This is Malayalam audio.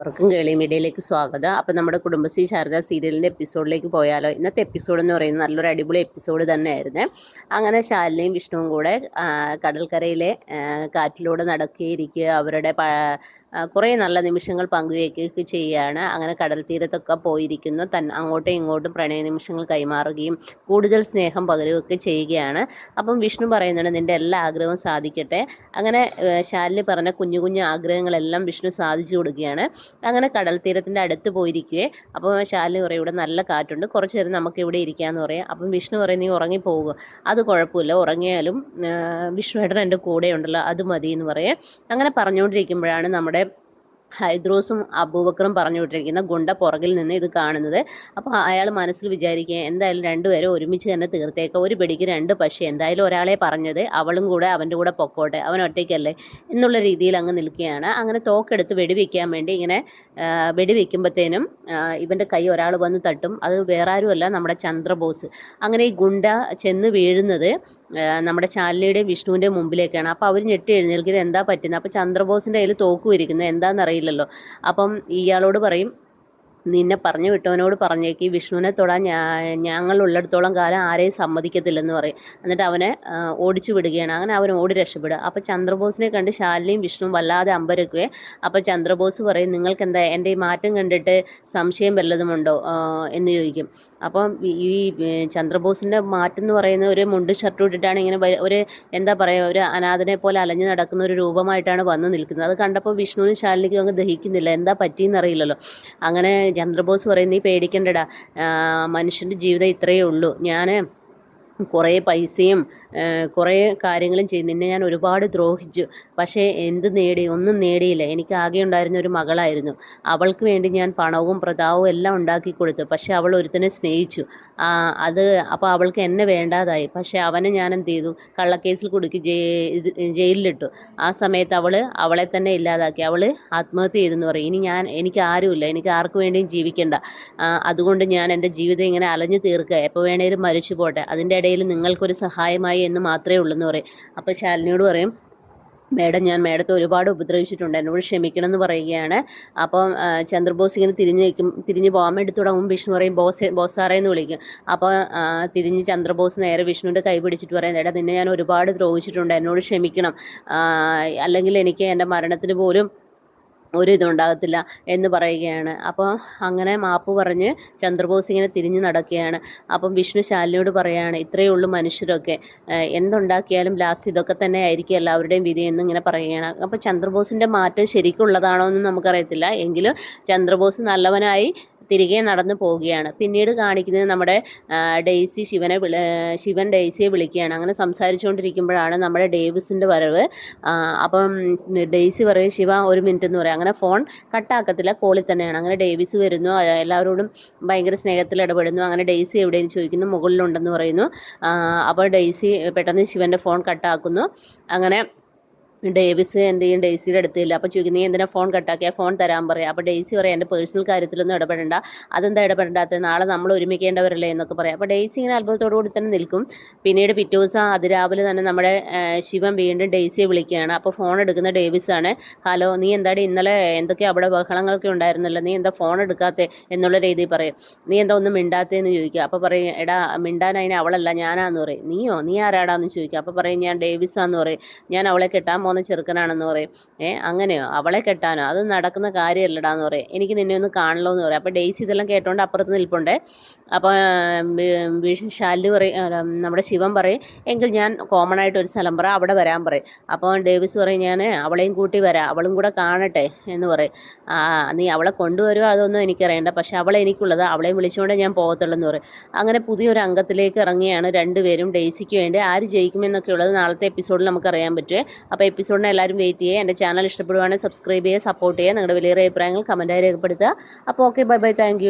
അവർക്കും കേളി മീഡിയയിലേക്ക് സ്വാഗതം. അപ്പം നമ്മുടെ കുടുംബശ്രീ ശാരദ സീരിയലിന്റെ എപ്പിസോഡിലേക്ക് പോയാലോ? ഇന്നത്തെ എപ്പിസോഡ് എന്ന് പറയുന്നത് നല്ലൊരു അടിപൊളി എപ്പിസോഡ് തന്നെയായിരുന്നു. അങ്ങനെ ശാലിനിയും വിഷ്ണുവും കൂടെ കടൽക്കരയിലെ കാറ്റിലൂടെ നടക്കുകയിരിക്കുക അവരുടെ കുറേ നല്ല നിമിഷങ്ങൾ പങ്കുവയ്ക്കുകയൊക്കെ ചെയ്യുകയാണ് അങ്ങനെ കടൽ തീരത്തൊക്കെ പോയിരിക്കുന്നു. തൻ അങ്ങോട്ടും ഇങ്ങോട്ടും പ്രണയ നിമിഷങ്ങൾ കൈമാറുകയും കൂടുതൽ സ്നേഹം പകരുകയൊക്കെ ചെയ്യുകയാണ്. അപ്പം വിഷ്ണു പറയുന്നുണ്ട് നിന്റെ എല്ലാ ആഗ്രഹവും സാധിക്കട്ടെ. അങ്ങനെ ശാലിനി പറഞ്ഞ കുഞ്ഞു കുഞ്ഞു ആഗ്രഹങ്ങളെല്ലാം വിഷ്ണു സാധിച്ചു കൊടുക്കുകയാണ്. അങ്ങനെ കടൽ തീരത്തിന്റെ അടുത്ത് പോയിരിക്കുകയെ. അപ്പോൾ ശാലിനി പറയും ഇവിടെ നല്ല കാറ്റുണ്ട്. കുറച്ച് നേരം നമുക്ക് ഇവിടെ ഇരിക്കാമെന്ന് പറയാം. അപ്പം വിഷ്ണു പറയും നീ ഉറങ്ങിപ്പോവുക അത് കുഴപ്പമില്ല. ഉറങ്ങിയാലും വിഷ്ണുവേട്ടൻ എന്റെ കൂടെ ഉണ്ടല്ലോ അത് മതി എന്ന് പറയാം. അങ്ങനെ പറഞ്ഞുകൊണ്ടിരിക്കുമ്പോഴാണ് നമ്മുടെ ഹൈദ്രോസും അബൂബക്കറും പറഞ്ഞു വിട്ടിരിക്കുന്ന ഗുണ്ട പുറകിൽ നിന്ന് ഇത് കാണുന്നത്. അപ്പോൾ അയാൾ മനസ്സിൽ വിചാരിക്കുക എന്തായാലും രണ്ടുപേരും ഒരുമിച്ച് തന്നെ തീർത്തേക്ക. ഒരു പിടിക്ക് രണ്ട് പക്ഷേ. എന്തായാലും ഒരാളെ പറഞ്ഞത് അവളും കൂടെ അവന്റെ കൂടെ പൊക്കോട്ടെ അവൻ ഒറ്റയ്ക്കല്ലേ എന്നുള്ള രീതിയിൽ അങ്ങ് നിൽക്കുകയാണ്. അങ്ങനെ തോക്കെടുത്ത് വെടിവെക്കാൻ വേണ്ടി ഇങ്ങനെ വെടിവെക്കുമ്പോഴത്തേനും ഇവന്റെ കൈ ഒരാൾ വന്ന് തട്ടും. അത് വേറെ ആരുമല്ല നമ്മുടെ ചന്ദ്രബോസ്. അങ്ങനെ ഈ ഗുണ്ട ചെന്ന് വീഴുന്നത് നമ്മുടെ ചാലിയുടെയും വിഷ്ണുവിന്റെയും മുമ്പിലേക്കാണ്. അപ്പോൾ അവർ ഞെട്ടി എഴുന്നേൽക്കുന്നത് എന്താ പറ്റുന്നത്? അപ്പോൾ ചന്ദ്രബോസിന്റെ കയ്യിൽ തോക്കും ഇരിക്കുന്നത് എന്താണെന്നറിയില്ലല്ലോ അപ്പം ഇയാളോട് പറയും നിന്നെ പറഞ്ഞു വിട്ടവനോട് പറഞ്ഞേക്ക്. വിഷ്ണുവിനെ തൊടാൻ ഞാ ഞങ്ങൾ ഉള്ളിടത്തോളം കാലം ആരെയും സമ്മതിക്കത്തില്ലെന്ന് പറയും. എന്നിട്ട് അവനെ ഓടിച്ചു വിടുകയാണ്. അങ്ങനെ അവൻ ഓടി രക്ഷപ്പെടുക. അപ്പോൾ ചന്ദ്രബോസിനെ കണ്ട് ശാലിനിയും വിഷ്ണുവും വല്ലാതെ അമ്പരക്കുകയെ അപ്പോൾ ചന്ദ്രബോസ് പറയും നിങ്ങൾക്ക് എന്താ എന്റെ ഈ മാറ്റം കണ്ടിട്ട് സംശയം വല്ലതുമുണ്ടോ? എന്ന് ചോദിക്കും. അപ്പം ഈ ചന്ദ്രബോസിന്റെ മാറ്റം എന്ന് പറയുന്ന ഒരു മുണ്ട് ഷർട്ട് ഇട്ടിട്ടാണ് ഇങ്ങനെ ഒരു എന്താ പറയുക ഒരു അനാഥനെ പോലെ അലഞ്ഞു നടക്കുന്ന ഒരു രൂപമായിട്ടാണ് വന്ന് നിൽക്കുന്നത്. അത് കണ്ടപ്പോൾ വിഷ്ണുവിനും ശാലിനിക്കും അങ്ങ് ദഹിക്കുന്നില്ല. എന്താ പറ്റിയെന്നറിയില്ലല്ലോ. അങ്ങനെ ചന്ദ്രബോസ് പറയുന്നത് നീ പേടിക്കണ്ടടാ. മനുഷ്യന്റെ ജീവിതം ഇത്രയേ ഉള്ളൂ. ഞാൻ കുറേ പൈസയും കുറേ കാര്യങ്ങളും ചെയ്തു. നിന്നെ ഞാൻ ഒരുപാട് ദ്രോഹിച്ചു. പക്ഷേ എന്ത് നേടി? ഒന്നും നേടിയില്ല. എനിക്ക് ആകെ ഉണ്ടായിരുന്ന ഒരു മകളായിരുന്നു. അവൾക്ക് വേണ്ടി ഞാൻ പണവും പ്രതാവും എല്ലാം ഉണ്ടാക്കി കൊടുത്തു. പക്ഷേ അവൾ ഒരുത്തനെ സ്നേഹിച്ചു. അത് അപ്പോൾ അവൾക്ക് എന്നെ വേണ്ടാതായി. പക്ഷേ അവനെ ഞാൻ എന്ത് ചെയ്തു? കള്ളക്കേസിൽ കുടുക്കി ജയിലിലിട്ടു. ആ സമയത്ത് അവൾ അവളെ തന്നെ ഇല്ലാതാക്കി. അവൾ ആത്മഹത്യ ചെയ്തെന്ന് പറയും. ഇനി ഞാൻ എനിക്ക് ആരുമില്ല. എനിക്ക് ആർക്കു വേണ്ടിയും ജീവിക്കേണ്ട. അതുകൊണ്ട് ഞാൻ എന്റെ ജീവിതം ഇങ്ങനെ അലഞ്ഞു തീർക്കുക. എപ്പോൾ വേണേലും മരിച്ചു പോട്ടെ. അതിന്റെ ഇടയിൽ നിങ്ങൾക്കൊരു സഹായമായി എന്ന് മാത്രമേ ഉള്ളൂ എന്ന് പറയും. അപ്പോൾ ശാലിനിയോട് പറയും മേഡം ഞാൻ മേഡത്തെ ഒരുപാട് ഉപദ്രവിച്ചിട്ടുണ്ട് എന്നോട് ക്ഷമിക്കണം എന്ന് പറയുകയാണ്. അപ്പം ചന്ദ്രബോസ് ഇങ്ങനെ തിരിഞ്ഞ് നിൽക്കും തിരിഞ്ഞ് പോകാൻ വേണ്ടി തുടങ്ങും വിഷ്ണു പറയും ബോസ് ബോസാറേ എന്ന് വിളിക്കും. അപ്പോൾ തിരിഞ്ഞ് ചന്ദ്രബോസ് നേരെ വിഷ്ണുവിന്റെ കൈ പിടിച്ചിട്ട് പറയും എടാ നിന്നെ ഞാൻ ഒരുപാട് ദ്രോഹിച്ചിട്ടുണ്ട് എന്നോട് ക്ഷമിക്കണം. അല്ലെങ്കിൽ എനിക്ക് എന്റെ മരണത്തിന് പോലും ഒരു ഇതുണ്ടാകത്തില്ല എന്ന് പറയുകയാണ്. അപ്പോൾ അങ്ങനെ മാപ്പ് പറഞ്ഞ് ചന്ദ്രബോസ് ഇങ്ങനെ തിരിഞ്ഞു നടക്കുകയാണ്. അപ്പം വിഷ്ണു ശാലിനിയോട് പറയുകയാണ് ഇത്രയേ ഉള്ളൂ മനുഷ്യരൊക്കെ. എന്തുണ്ടാക്കിയാലും ലാസ്റ്റ് ഇതൊക്കെ തന്നെ ആയിരിക്കും എല്ലാവരുടെയും വിധി എന്ന് ഇങ്ങനെ പറയുകയാണ്. അപ്പോൾ ചന്ദ്രബോസിന്റെ മാറ്റം ശരിക്കുള്ളതാണോ എന്ന് നമുക്കറിയത്തില്ല. എങ്കിലും ചന്ദ്രബോസ് നല്ലവനായി തിരികെ നടന്നു പോവുകയാണ്. പിന്നീട് കാണിക്കുന്നത് നമ്മുടെ ഡെയ്സി ശിവനെ വിളി ശിവൻ ഡെയ്സിയെ വിളിക്കുകയാണ്. അങ്ങനെ സംസാരിച്ചുകൊണ്ടിരിക്കുമ്പോഴാണ് നമ്മുടെ ഡേവിസിന്റെ വരവ്. അപ്പം ഡെയ്സി പറയും ശിവ ഒരു മിനിറ്റ് എന്ന് പറയും. അങ്ങനെ ഫോൺ കട്ടാക്കത്തില്ല കോളിൽ തന്നെയാണ്. അങ്ങനെ ഡേവിസ് വരുന്നു എല്ലാവരോടും ഭയങ്കര സ്നേഹത്തിൽ ഇടപെടുന്നു. അങ്ങനെ ഡെയ്സി എവിടെയെന്ന് ചോദിക്കുന്നു മുകളിലുണ്ടെന്ന് പറയുന്നു. അപ്പോൾ ഡെയ്സി പെട്ടെന്ന് ശിവന്റെ ഫോൺ കട്ടാക്കുന്നു. അങ്ങനെ ഡേവിസ് എന്ത് ചെയ്യും ഡെയ്സിയുടെ അടുത്തില്ല. അപ്പോൾ ചോദിക്കും നീ എന്തിനാ ഫോൺ കട്ടാക്കിയാൽ ഫോൺ തരാൻ പറയാം. അപ്പോൾ ഡേസി പറയാം എന്റെ പേഴ്സണൽ കാര്യത്തിലൊന്നും ഇടപെടണ്ട. അതെന്താ ഇടപെടണ്ടാത്തത് നാളെ നമ്മൾ ഒരുമിക്കേണ്ടവരല്ലേ? എന്നൊക്കെ പറയാം. അപ്പോൾ ഡേസി ഇങ്ങനെ അത്ഭുതത്തോടു കൂടി തന്നെ നിൽക്കും. പിന്നീട് പിറ്റേ ദിവസം അതിരാവിലെ തന്നെ നമ്മുടെ ശിവൻ വീണ്ടും ഡേസിയെ വിളിക്കുകയാണ്. അപ്പോൾ ഫോൺ എടുക്കുന്ന ഡേവിസ് ആണ് ഹലോ നീ എന്താടി ഇന്നലെ എന്തൊക്കെ അവിടെ ബഹളങ്ങളൊക്കെ ഉണ്ടായിരുന്നല്ലോ? നീ എന്താ ഫോൺ എടുക്കാത്തേ? എന്നുള്ള രീതിയിൽ പറയും. നീ എന്താ ഒന്നും മിണ്ടാത്തേന്ന്? ചോദിക്കുക അപ്പോൾ പറയും എടാ മിണ്ടാൻ അതിന് അവളല്ല ഞാനാന്ന് പറയും. നീയോ? നീ ആരാടാന്ന്? ചോദിക്കുക അപ്പോൾ പറയും ഞാൻ ഡേവിസാന്ന് പറയും. ഞാൻ അവളെ കെട്ടാൻ പോകുന്ന ചെറുക്കനാണെന്ന് പറയും. ഏ അങ്ങനെയോ? അവളെ കെട്ടാനോ? അത് നടക്കുന്ന കാര്യമല്ലടാന്ന് പറയും. എനിക്ക് നിന്നെ ഒന്ന് കാണണല്ലോ എന്ന് പറയും. അപ്പോൾ ഡേയ്സി ഇതെല്ലാം കേട്ടോണ്ട് അപ്പുറത്ത് നിൽപ്പുണ്ടേ. അപ്പോൾ ശാലു പറയും നമ്മുടെ ശിവൻ പറയും എങ്കിൽ ഞാൻ കോമൺ ആയിട്ട് ഒരു സ്ഥലം പറ അവിടെ വരാൻ പറയും. അപ്പോൾ ഡേവിസ് പറയും ഞാൻ അവളെയും കൂട്ടി വരാം അവളും കൂടെ കാണട്ടെ എന്ന് പറയും. നീ അവളെ കൊണ്ടുവരുമോ അതൊന്നും എനിക്കറിയണ്ട. പക്ഷേ അവളെ എനിക്കുള്ളത് അവളെ വിളിച്ചുകൊണ്ടേ ഞാൻ പോകത്തുള്ളൂ എന്ന് പറയും. അങ്ങനെ പുതിയൊരു അംഗത്തിലേക്ക് ഇറങ്ങിയാണ് രണ്ടുപേരും. ഡേയ്സിക്ക് വേണ്ടി ആര് ജയിക്കുമെന്നൊക്കെ ഉള്ളത് നാളത്തെ എപ്പിസോഡിൽ നമുക്ക് അറിയാൻ പറ്റുമേ അപ്പോൾ എപ്പിസോഡിനെ എല്ലാവരും വെയിറ്റ് ചെയ്യുക എന്റെ ചാനൽ ഇഷ്ടപ്പെടുവാണെങ്കിൽ സബ്സ്ക്രൈബ് ചെയ്യുക സപ്പോർട്ട് ചെയ്യുക നിങ്ങളുടെ വലിയ അഭിപ്രായങ്ങൾ കമന്റായി രേഖപ്പെടുത്തുക. അപ്പോൾ ഓക്കെ ബൈ ബൈ താങ്ക്